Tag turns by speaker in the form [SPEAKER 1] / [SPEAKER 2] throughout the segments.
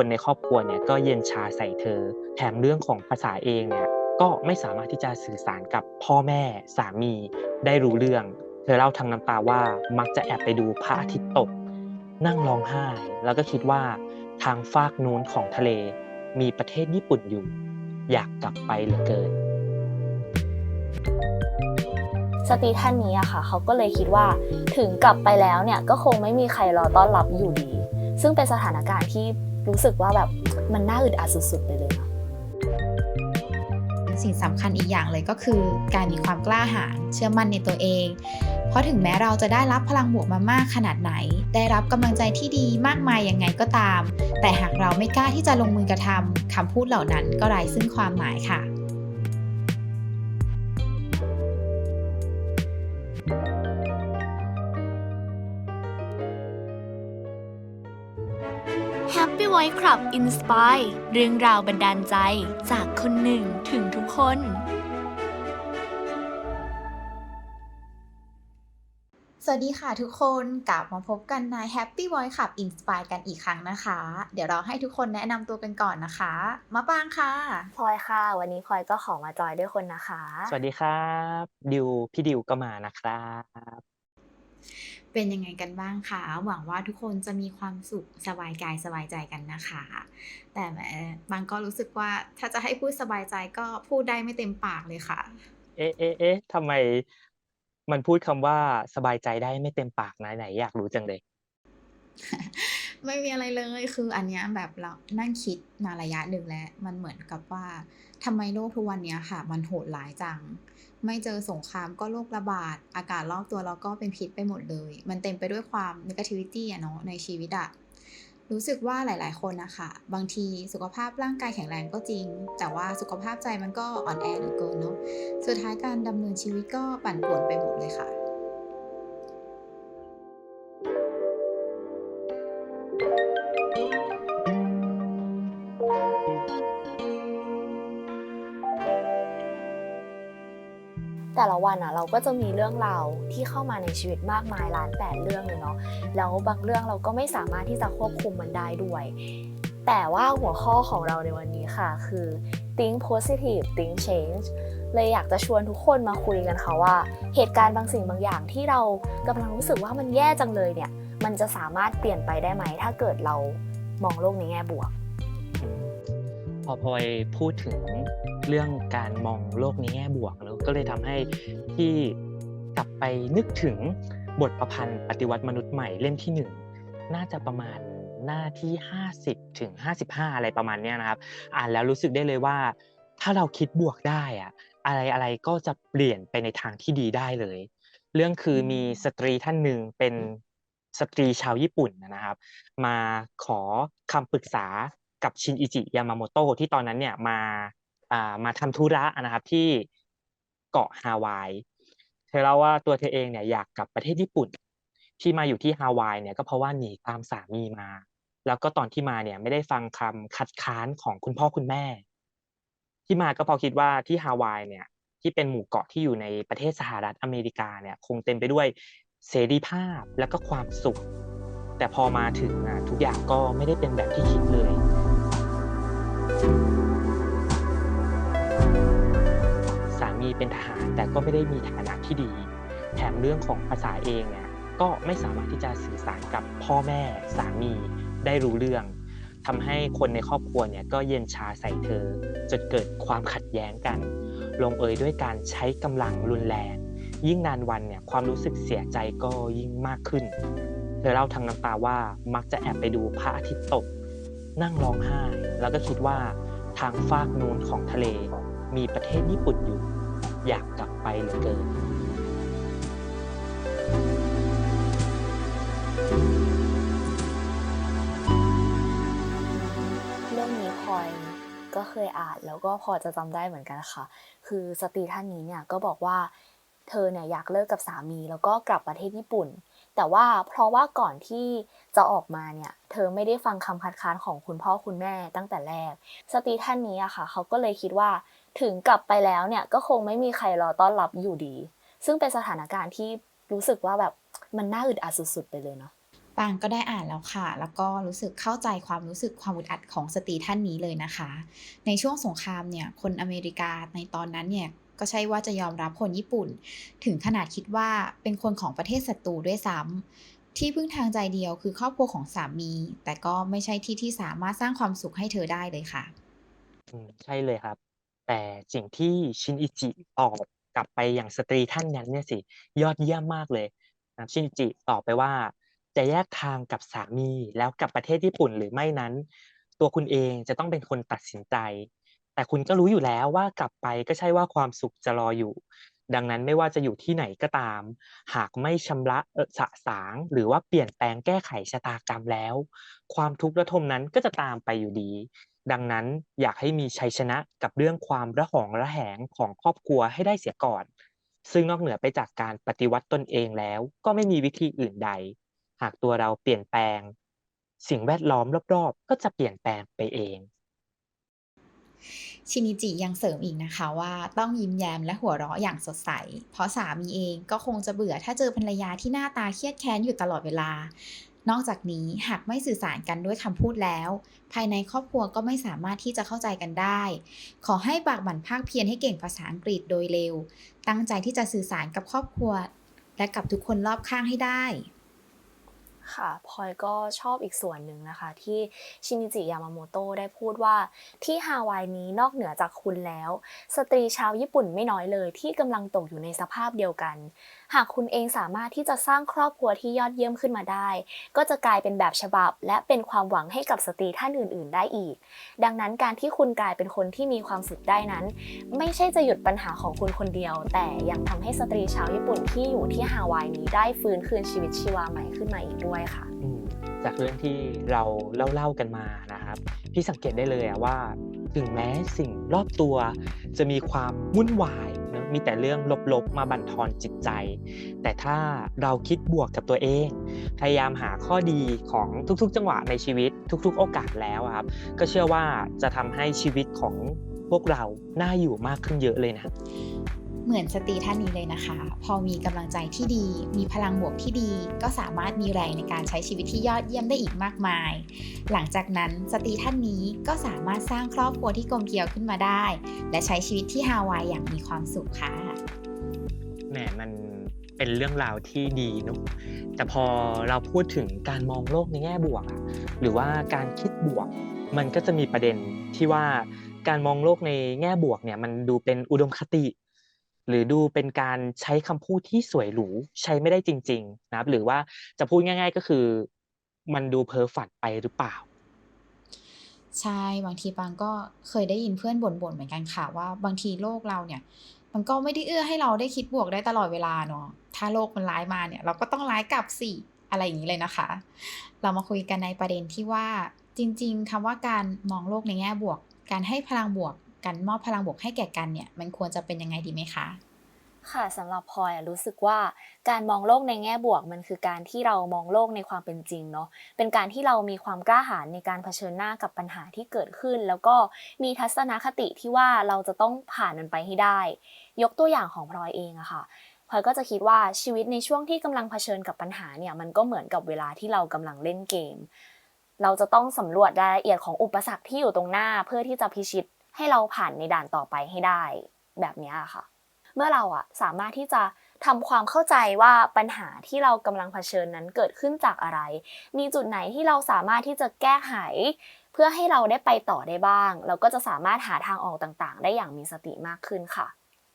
[SPEAKER 1] คนในครอบครัวเนี่ยก็เย็นชาใส่เธอ แถมเรื่องของภาษาเองเนี่ยก็ไม่สามารถที่จะสื่อสารกับพ่อแม่สามีได้รู้เรื่อง เธอเล่าทางน้ำตาว่ามักจะแอบไปดูพระอาทิตย์ตก นั่งร้องไห้ แล้วก็คิดว่าทางฟากนู้นของทะเล มีประเทศญี่ปุ่นอยู่ อยากกลับไปเหลือเกิน
[SPEAKER 2] สตรีท่านนี้อะค่ะเขาก็เลยคิดว่าถึงกลับไปแล้วเนี่ยก็คงไม่มีใครรอต้อนรับอยู่ดี ซึ่งเป็นสถานการณ์ที่ รู้สึกว่าแบบมันน่าอึดอัดสุดๆไปเลย
[SPEAKER 3] สิ่งสำคัญอีกอย่างเลยก็คือการมีความกล้าหาญเชื่อมั่นในตัวเอง เพราะถึงแม้เราจะได้รับพลังบวกมามากขนาดไหน ได้รับกำลังใจที่ดีมากมายยังไงก็ตาม แต่หากเราไม่กล้าที่จะลงมือกระทำคำพูดเหล่านั้นก็ไร้ซึ่งความหมายค่ะ
[SPEAKER 4] Voice Club Inspire เรื่องราวบันดาลใจจากคนหนึ่งถึงทุกคน
[SPEAKER 3] สวัสดีค่ะทุกคนกลับมาพบกันใน Happy Voice ขับ Inspire กันอีกครั้งนะคะ เดี๋ยวเราให้ทุกคนแนะนำตัวกันก่อนนะคะ มาปางค่ะ
[SPEAKER 2] พลอยค่ะ วันนี้พลอยก็ขอมาจอยด้วยคนนะคะ
[SPEAKER 1] สวัสดีครับ ดิวพี่ดิวก็มานะครับ
[SPEAKER 3] เป็นยังไงกันบ้างคะ หวังว่าทุกคนจะมีความสุขสบายกายสบายใจกันนะคะ แต่แหมบางก็รู้สึกว่าถ้าจะให้พูดสบายใจก็พูดได้ไม่เต็มปากเลยค่ะ
[SPEAKER 1] เอ๊ะเอ๊ะเอ๊ะทำไมมันพูดคำว่าสบายใจได้ไม่เต็มปากนะไหนอยากรู้จังเลย
[SPEAKER 3] ไม่มีอะไรเลยคืออันเนี้ยแบบเรานั่งคิดมาระยะหนึ่งแล้ว มันเหมือนกับว่าทำไมโลกทุกวันเนี้ยค่ะ มันโหดร้ายจัง ไม่เจอสงครามก็โรคระบาด อากาศรอบตัวเราก็เป็นพิษไปหมดเลย มันเต็มไปด้วยความ negativity อะเนาะในชีวิตอะรู้สึกว่าหลาย ๆ คนนะคะบางทีสุขภาพร่างกายแข็งแรงก็จริง แต่ว่าสุขภาพใจมันก็อ่อนแอเหลือเกินเนาะสุดท้ายการดำเนินชีวิตก็ปั่นป่วนไปหมดเลยค่ะ
[SPEAKER 2] วันอะเราก็จะมีเรื่องราวที่เข้ามาในชีวิตมากมายล้านแปดเรื่องเลยเนาะแล้วบางเรื่องเราก็ไม่สามารถที่จะควบคุมมันได้ด้วย แต่ว่าหัวข้อของเราในวันนี้ค่ะ คือ think positive think change เลยอยากจะชวนทุกคนมาคุยกันค่ะว่า เหตุการณ์บางสิ่งบางอย่างที่เรากำลังรู้สึกว่ามันแย่จังเลยเนี่ย มันจะสามารถเปลี่ยนไปได้ไหมถ้าเกิดเรามองโลกในแง่บวก
[SPEAKER 1] พอพลอยพูดถึงเรื่องการมองโลกในแง่บวกแล้วก็เลยทำให้ที่กลับไปนึกถึงบทประพันธ์ปฏิวัติมนุษย์ใหม่เล่มที่หนึ่งน่าจะประมาณหน้าที่ 50 ถึง 55 อะไรประมาณเนี้ยนะครับ อ่านแล้วรู้สึกได้เลยว่า ถ้าเราคิดบวกได้อะอะไรอะไรก็จะเปลี่ยนไปในทางที่ดีได้เลย เรื่องคือมีสตรีท่านหนึ่งเป็นสตรีชาวญี่ปุ่นนะครับ มาขอคำปรึกษา กับชินอิจิยามาโมโตะที่ตอนนั้นเนี่ยมาอ่ามาทำธุระนะครับที่เกาะฮาวาย เธอเล่าว่าตัวเธอเองเนี่ยอยากกลับประเทศญี่ปุ่น ที่มาอยู่ที่ฮาวายเนี่ยก็เพราะว่าหนีตามสามีมา แล้วก็ตอนที่มาเนี่ยไม่ได้ฟังคำคัดค้านของคุณพ่อคุณแม่ ที่มาก็พราะคิดว่าที่ฮาวายเนี่ยที่เป็นหมู่เกาะที่อยู่ในประเทศสหรัฐอเมริกาเนี่ยคงเต็มไปด้วยเสรีภาพและก็ความสุข แต่พอมาถึงอะทุกอย่างก็ไม่ได้เป็นแบบที่คิดเลย สามีเป็นทหารแต่ก็ไม่ได้มีฐานะที่ดี แถมเรื่องของภาษาเองเนี่ยก็ไม่สามารถที่จะสื่อสารกับพ่อแม่สามีได้รู้เรื่องทำให้คนในครอบครัวเนี่ยก็เย็นชาใส่เธอจนเกิดความขัดแย้งกัน ลงเอยด้วยการใช้กำลังรุนแรง ยิ่งนานวันเนี่ยความรู้สึกเสียใจก็ยิ่งมากขึ้น เธอเล่าทางน้ำตาว่ามักจะแอบไปดูพระอาทิตย์ตก นั่งร้องไห้ แล้วก็คิดว่าทางฟากนู้นของทะเล มีประเทศญี่ปุ่นอยู่ อยากกลับไปเหลือเกิน
[SPEAKER 2] เรื่องนี้พลอยก็เคยอ่านแล้วก็พอจะจำได้เหมือนกันค่ะ คือสตรีท่านนี้เนี่ยก็บอกว่าเธอเนี่ยอยากเลิกกับสามีแล้วก็กลับประเทศญี่ปุ่น แต่ว่าเพราะว่าก่อนที่จะออกมาเนี่ย เธอไม่ได้ฟังคำคัดค้านของคุณพ่อคุณแม่ตั้งแต่แรก สตรีท่านนี้อะค่ะ เขาก็เลยคิดว่าถึงกลับไปแล้วเนี่ยก็คงไม่มีใครรอต้อนรับอยู่ดี ซึ่งเป็นสถานการณ์ที่รู้สึกว่าแบบมันน่าอึดอัดสุดๆไปเลยเนาะ
[SPEAKER 3] ปางก็ได้อ่านแล้วค่ะ แล้วก็รู้สึกเข้าใจความรู้สึกความอึดอัดของสตรีท่านนี้เลยนะคะ ในช่วงสงครามเนี่ย คนอเมริกาในตอนนั้นเนี่ย ก็ใช่ว่าจะยอมรับคนญี่ปุ่น ถึงขนาดคิดว่าเป็นคนของประเทศศัตรูด้วยซ้ำที่พึ่งทางใจเดียวคือครอบครัวของสามี แต่ก็ไม่ใช่ที่ที่สามารถสร้างความสุขให้เธอได้เลยค่ะ
[SPEAKER 1] ใช่เลยครับ แต่สิ่งที่ชินอิจิตอบกลับไปอย่างสตรีท่านนั้นเนี่ยสิยอดเยี่ยมมากเลยนะชินอิจิตอบไปว่า จะแยกทางกับสามีแล้วกับประเทศญี่ปุ่นหรือไม่นั้น ตัวคุณเองจะต้องเป็นคนตัดสินใจ แต่คุณก็รู้อยู่แล้วว่ากลับไปก็ใช่ว่าความสุขจะรออยู่ ดังนั้นไม่ว่าจะอยู่ที่ไหนก็ตาม หากไม่ชำระสะสาง หรือว่าเปลี่ยนแปลงแก้ไขชะตากรรมแล้ว ความทุกข์ระทมนั้นก็จะตามไปอยู่ดี ดังนั้นอยากให้มีชัยชนะกับเรื่องความระหองระแหงของครอบครัวให้ได้เสียก่อน ซึ่งนอกเหนือไปจากการปฏิวัติตนเองแล้ว ก็ไม่มีวิธีอื่นใด หากตัวเราเปลี่ยนแปลง สิ่งแวดล้อมรอบๆ ก็จะเปลี่ยนแปลงไปเอง
[SPEAKER 3] ชินิจิยังเสริมอีกนะคะว่าต้องยิ้มแย้มและหัวเราะอย่างสดใส เพราะสามีเองก็คงจะเบื่อถ้าเจอภรรยาที่หน้าตาเครียดแค้นอยู่ตลอดเวลา นอกจากนี้หากไม่สื่อสารกันด้วยคำพูดแล้ว ภายในครอบครัวก็ไม่สามารถที่จะเข้าใจกันได้ ขอให้บากบั่นภาคเพียรให้เก่งภาษาอังกฤษโดยเร็ว ตั้งใจที่จะสื่อสารกับครอบครัว และกับทุกคนรอบข้างให้ได้
[SPEAKER 2] ค่ะพลอยก็ชอบอีกส่วนหนึ่งนะคะ ที่ชินิจิยามาโมโตะได้พูดว่าที่ฮาวายนี้นอกเหนือจากคุณแล้ว สตรีชาวญี่ปุ่นไม่น้อยเลยที่กำลังตกอยู่ในสภาพเดียวกันหากคุณเองสามารถที่จะสร้างครอบครัวที่ยอดเยี่ยมขึ้นมาได้ ก็จะกลายเป็นแบบฉบับ และเป็นความหวังให้กับสตรีท่านอื่น ๆ ได้อีก ดังนั้นการที่คุณกลายเป็นคนที่มีความสุขได้นั้น ไม่ใช่จะหยุดปัญหาของคุณคนเดียว แต่ยังทำให้สตรีชาวญี่ปุ่นที่อยู่ที่ฮาวายนี้ได้ฟื้นคืนชีวิตชีวาใหม่ขึ้นมาอีกด้วยค่ะ
[SPEAKER 1] จากเรื่องที่เราเล่าๆกันมานะครับ พี่สังเกตได้เลยว่า ถึงแม้สิ่งรอบตัว จะมีความวุ่นวาย มีแต่เรื่องลบๆ มาบั่นทอนจิตใจ แต่ถ้าเราคิดบวกกับตัวเอง พยายามหาข้อดีของทุกๆ จังหวะในชีวิตทุก ๆ โอกาสแล้วครับ ก็เชื่อว่าจะทำให้ชีวิตของพวกเราน่าอยู่มากขึ้นเยอะเลยนะ
[SPEAKER 3] เหมือนสตรีท่านนี้เลยนะคะ พอมีกำลังใจที่ดี มีพลังบวกที่ดี ก็สามารถมีแรงในการใช้ชีวิตที่ยอดเยี่ยมได้อีกมากมาย หลังจากนั้นสตรีท่านนี้ก็สามารถสร้างครอบครัวที่กลมเกลียวขึ้นมาได้ และใช้ชีวิตที่ฮาวายอย่างมีความสุขค่ะ
[SPEAKER 1] แหมมันเป็นเรื่องราวที่ดีเนอะแต่พอเราพูดถึงการมองโลกในแง่บวกอะหรือว่าการคิดบวก มันก็จะมีประเด็นที่ว่าการมองโลกในแง่บวกเนี่ยมันดูเป็นอุดมคติ หรือดูเป็นการใช้คำพูดที่สวยหรูใช้ไม่ได้จริง ๆ นะครับ หรือว่าจะพูดง่าย ๆ ก็คือ มันดูเพ้อฝันไปหรือเปล่า
[SPEAKER 3] ใช่บางทีปางก็เคยได้ยินเพื่อนบ่นๆเหมือนกันค่ะว่า บางทีโลกเราเนี่ย มันก็ไม่ได้เอื้อให้เราได้คิดบวกได้ตลอดเวลาเนาะถ้าโลกมันร้ายมาเนี่ย เราก็ต้องร้ายกลับสิอะไรอย่างนี้เลยนะคะ เรามาคุยกันในประเด็นที่ว่าจริง ๆคำว่าการมองโลกในแง่บวก การให้พลังบวก การมอบพลังบวกให้แก่กันเนี่ยมันควรจะเป็นยังไงดีไหมคะ
[SPEAKER 2] ค่ะสำหรับพลอยอะรู้สึกว่าการมองโลกในแง่บวกมันคือการที่เรามองโลกในความเป็นจริงเนาะเป็นการที่เรามีความกล้าหาญในการเผชิญหน้ากับปัญหาที่เกิดขึ้น แล้วก็มีทัศนคติที่ว่าเราจะต้องผ่านมันไปให้ได้ ยกตัวอย่างของพลอยเองอะค่ะพลอยก็จะคิดว่าชีวิตในช่วงที่กำลังเผชิญกับปัญหาเนี่ยมันก็เหมือนกับเวลาที่เรากำลังเล่นเกม เราจะต้องสำรวจรายละเอียดของอุปสรรคที่อยู่ตรงหน้า เพื่อที่จะพิชิต ให้เราผ่านในด่านต่อไปให้ได้แบบนี้ค่ะ เมื่อเราอะสามารถที่จะทำความเข้าใจว่าปัญหาที่เรากำลังเผชิญนั้นเกิดขึ้นจากอะไร มีจุดไหนที่เราสามารถที่จะแก้ไข เพื่อให้เราได้ไปต่อได้บ้าง เราก็จะสามารถหาทางออกต่างๆ ได้อย่างมีสติมากขึ้นค่ะ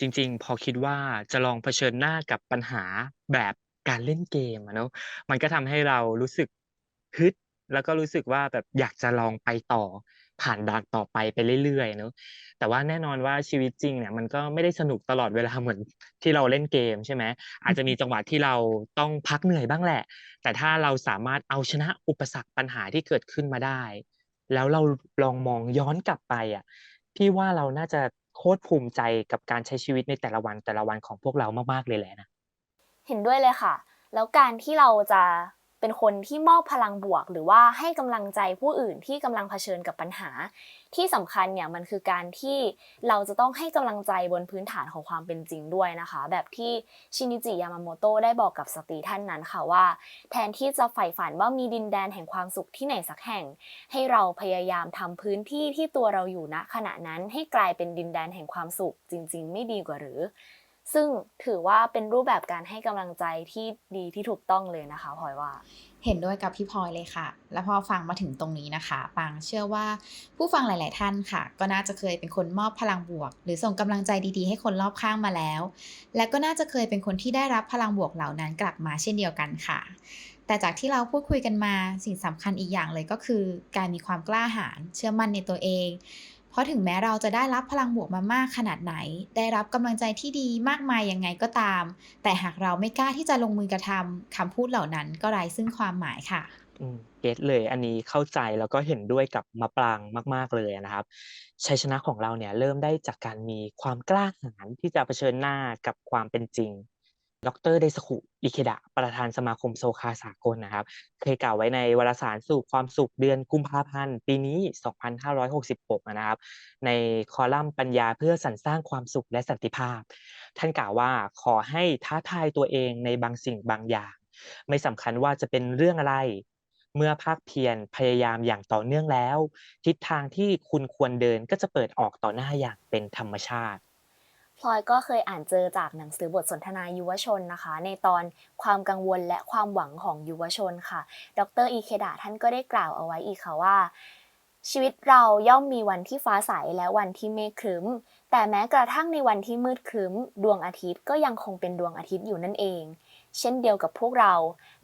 [SPEAKER 1] จริงๆ พอคิดว่าจะลองเผชิญหน้ากับปัญหาแบบการเล่นเกมอะเนาะมันก็ทำให้เรารู้สึกฮึดแล้วก็รู้สึกว่าแบบอยากจะลองไปต่อ ผ่านด่านต่อไปไปเรื่อยๆเนาะแต่ว่าแน่นอนว่าชีวิตจริงเนี่ยมันก็ไม่ได้สนุกตลอดเวลาเหมือนที่เราเล่นเกมใช่ไหมอาจจะมีจังหวะที่เราต้องพักเหนื่อยบ้างแหละ แต่ถ้าเราสามารถเอาชนะอุปสรรคปัญหาที่เกิดขึ้นมาได้ แล้วเราลองมองย้อนกลับไปอะพี่ว่าเราน่าจะโคตรภูมิใจกับการใช้ชีวิตในแต่ละวันแต่ละวันของพวกเรามากๆเลยแหละนะ
[SPEAKER 2] เห็นด้วยเลยค่ะ แล้วการที่เราจะ เป็นคนที่มอบพลังบวก หรือว่าให้กำลังใจผู้อื่นที่กำลังเผชิญกับปัญหา ที่สำคัญเนี่ยมันคือการที่เราจะต้องให้กำลังใจบนพื้นฐานของความเป็นจริงด้วยนะคะ แบบที่ชินิจิยามาโมโตะได้บอกกับสตรีท่านนั้นค่ะว่า แทนที่จะใฝ่ฝันว่ามีดินแดนแห่งความสุขที่ไหนสักแห่ง ให้เราพยายามทำพื้นที่ที่ตัวเราอยู่ณขณะนั้นให้กลายเป็นดินแดนแห่งความสุขจริง ๆ ไม่ดีกว่าหรือ ซึ่งถือว่าเป็นรูปแบบการให้กำลังใจที่ดีที่ถูกต้องเลยนะคะพลอยว่า
[SPEAKER 3] เห็นด้วยกับพี่พลอยเลยค่ะ และพอฟังมาถึงตรงนี้นะคะปางเชื่อว่าผู้ฟังหลาย ๆ ท่านค่ะ ก็น่าจะเคยเป็นคนมอบพลังบวก หรือส่งกำลังใจดี ๆ ให้คนรอบข้างมาแล้ว และก็น่าจะเคยเป็นคนที่ได้รับพลังบวกเหล่านั้นกลับมาเช่นเดียวกันค่ะแต่จากที่เราพูดคุยกันมาสิ่งสำคัญอีกอย่างเลยก็คือ การมีความกล้าหาญเชื่อมั่นในตัวเอง เพราะถึงแม้เราจะได้รับพลังบวกมามากขนาดไหน ได้รับกำลังใจที่ดีมากมายยังไงก็ตาม แต่หากเราไม่กล้าที่จะลงมือกระทำคำพูดเหล่านั้นก็ไร้ซึ่งความหมายค่ะ
[SPEAKER 1] เก็ตเลยอันนี้เข้าใจแล้วก็เห็นด้วยกับมะปรางมาก ๆเลยนะครับชัยชนะของเราเนี่ยเริ่มได้จากการมีความกล้าหาญที่จะเผชิญหน้ากับความเป็นจริง ดรเดสคุอิเคดะ ประธานสมาคมโซคาสากลนะครับ เคยกล่าวไว้ในวารสารสู่ความสุขเดือนกุมภาพันธ์ ปีนี้ 2566 นะครับ ในคอลัมน์ปัญญาเพื่อสรรสร้างความสุขและสันติภาพ ท่านกล่าวว่าขอให้ท้าทายตัวเองในบางสิ่งบางอย่าง ไม่สำคัญว่าจะเป็นเรื่องอะไร เมื่อภาคเพียรพยายามอย่างต่อเนื่องแล้ว ทิศทางที่คุณควรเดินก็จะเปิดออกต่อหน้าอย่างเป็นธรรมชาติ
[SPEAKER 2] พลอยก็เคยอ่านเจอจากหนังสือบทสนทนายุวชนนะคะ ในตอนความกังวลและความหวังของยุวชนค่ะ ดรอีเคดะท่านก็ได้กล่าวเอาไว้อีกค่ะว่า ชีวิตเราย่อมมีวันที่ฟ้าใสและวันที่เมฆครึ้ม แต่แม้กระทั่งในวันที่มืดครึ้ม ดวงอาทิตย์ก็ยังคงเป็นดวงอาทิตย์อยู่นั่นเอง เช่นเดียวกับพวกเรา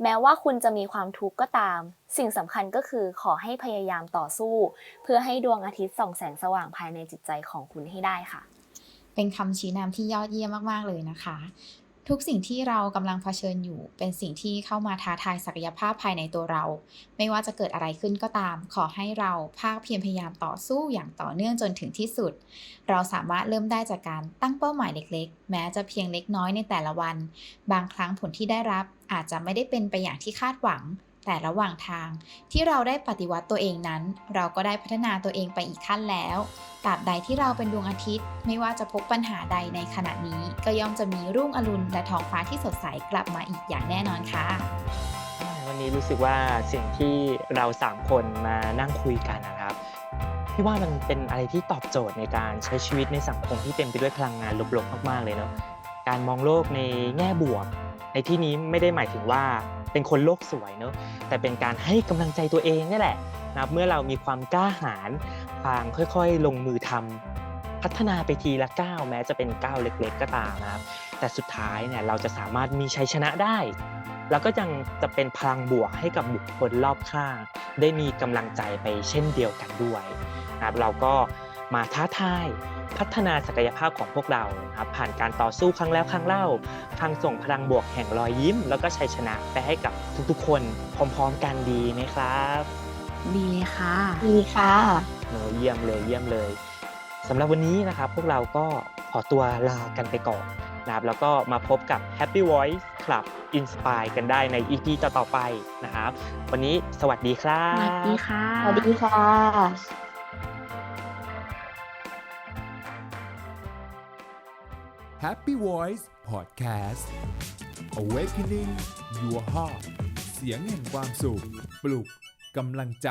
[SPEAKER 2] แม้ว่าคุณจะมีความทุกข์ก็ตาม สิ่งสำคัญก็คือขอให้พยายามต่อสู้ เพื่อให้ดวงอาทิตย์ส่องแสงสว่างภายในจิตใจของคุณให้ได้ค่ะ
[SPEAKER 3] เป็นคำชี้นำที่ยอดเยี่ยมมากๆเลยนะคะ ทุกสิ่งที่เรากำลังเผชิญอยู่ เป็นสิ่งที่เข้ามาท้าทายศักยภาพภายในตัวเรา ไม่ว่าจะเกิดอะไรขึ้นก็ตาม ขอให้เราภาคเพียรพยายามต่อสู้อย่างต่อเนื่องจนถึงที่สุด เราสามารถเริ่มได้จากการตั้งเป้าหมายเล็กๆ แม้จะเพียงเล็กน้อยในแต่ละวัน บางครั้งผลที่ได้รับอาจจะไม่ได้เป็นไปอย่างที่คาดหวัง แต่ระหว่างทางที่เราได้ปฏิวัติตัวเองนั้น เราก็ได้พัฒนาตัวเองไปอีกขั้นแล้วตราบใดที่เราเป็นดวงอาทิตย์ ไม่ว่าจะพบปัญหาใดในขณะนี้ ก็ย่อมจะมีรุ่งอรุณและท้องฟ้าที่สดใสกลับมาอีกอย่างแน่นอนค่ะ
[SPEAKER 1] วันนี้รู้สึกว่าสิ่งที่เราสามคนมานั่งคุยกันนะครับพี่ว่ามันเป็นอะไรที่ตอบโจทย์ในการใช้ชีวิตในสังคมที่เต็มไปด้วยพลังงานลบๆมากๆเลยเนาะการมองโลกในแง่บวก ในที่นี้ไม่ได้หมายถึงว่า เป็นคนโลกสวยเนาะแต่เป็นการให้กำลังใจตัวเองนี่แหละนะเมื่อเรามีความกล้าหาญพางค่อยๆ ลงมือทำพัฒนาไปทีละก้าวแม้จะเป็นก้าวเล็ก ๆ ก็ตามนะครับแต่สุดท้ายเนี่ยเราจะสามารถมีชัยชนะได้ แล้วก็ยังจะเป็นพลังบวกให้กับบุคคลรอบข้าง ได้มีกำลังใจไปเช่นเดียวกันด้วยนะครับเราก็มาท้าทาย พัฒนาศักยภาพของพวกเรานะครับผ่านการต่อสู้ครั้งแล้วครั้งเล่าทางส่งพลังบวกแห่งรอยยิ้ม แล้วก็ชัยชนะไปให้กับทุกๆ คนพร้อมๆกันดีไหมครับ
[SPEAKER 4] ดีเลยค่ะ
[SPEAKER 2] ดีค่ะ
[SPEAKER 1] เออเยี่ยมเลยเยี่ยมเลยสำหรับวันนี้นะครับ พวกเราก็ขอตัวลากันไปก่อนนะครับแล้วก็มาพบกับ Happy Voice Club Inspire กันได้ใน EP ต่อๆไปนะครับ วันนี้สวัสดีครับ
[SPEAKER 4] สวัสดีค่ะ
[SPEAKER 2] สวัสดีค่ะ
[SPEAKER 5] Happy Voice Podcast Awakening Your Heart เสียงแห่งความสุข ปลุกกำลังใจ